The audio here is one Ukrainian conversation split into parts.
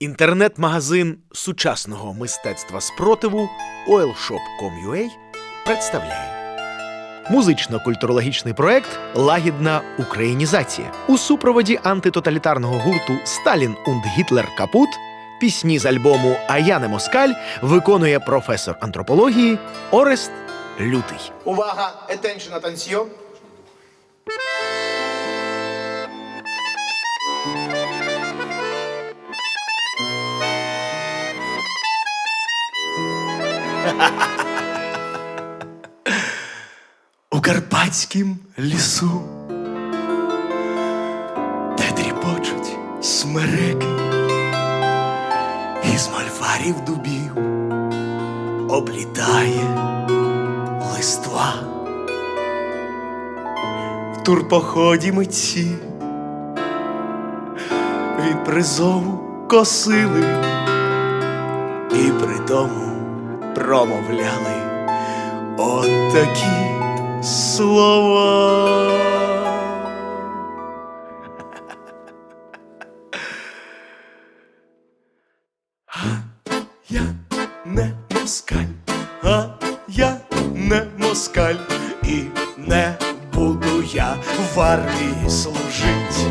Інтернет-магазин сучасного мистецтва спротиву oilshop.com.ua представляє музично-культурологічний проект Лагідна українізація у супроводі антитоталітарного гурту Сталін und Гітлер Капут. Пісні з альбому А я не москаль виконує професор антропології Орест Лютий. Увага, attention, attention. У карпатськім лісу, де тріпочуть смереки, із мальфарів дубів облітає листва. В турпоході митці. Від призову косили. І при тому промовляли. От такі слова. А я не москаль, а я не москаль, і не буду я в армії служить.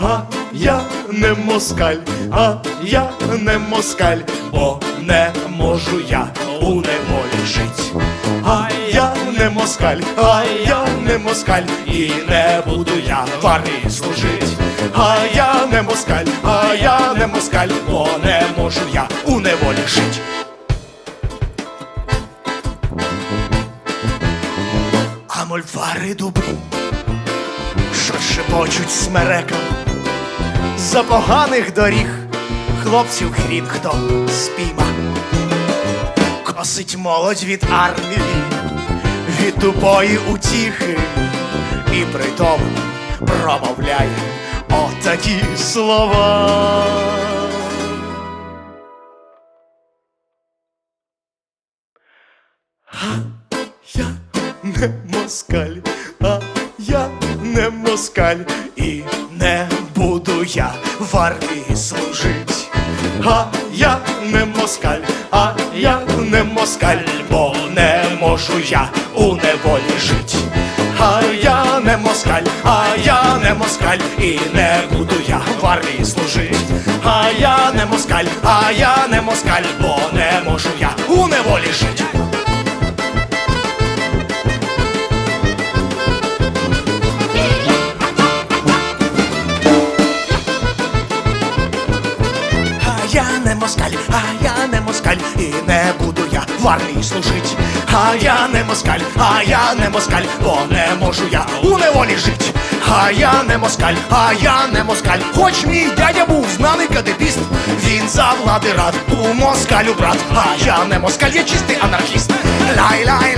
А я не москаль, а я не москаль, бо не можу я у неволі жить. А я не москаль, а я не москаль, і не буду я в армії служить. А я не москаль, а я не москаль, бо не можу я у неволі жить. А мольфари дуби, що шепочуть смерекам за поганих доріг хлопців хрін хто спійма. Косить молодь від армії, від тупої утіхи, і при тому промовляє отакі слова. Я не москаль, а я не москаль, і не буду я в армії служить. А я не москаль, а я не москаль, бо не можу я у неволі жить. А я не москаль, а я не москаль, і не буду я в армії служить. А я не москаль, а я не москаль, бо не можу я у неволі жить. Я не москаль, а я не москаль, і не буду я в армії служить. А я не москаль, а я не москаль, бо не можу я у неволі жить. А я не москаль, а я не москаль, хоч мій дядя був знаний кадебіст, він за влади рад у москалю брат. А я не москаль, я чистий анархіст. Лай лай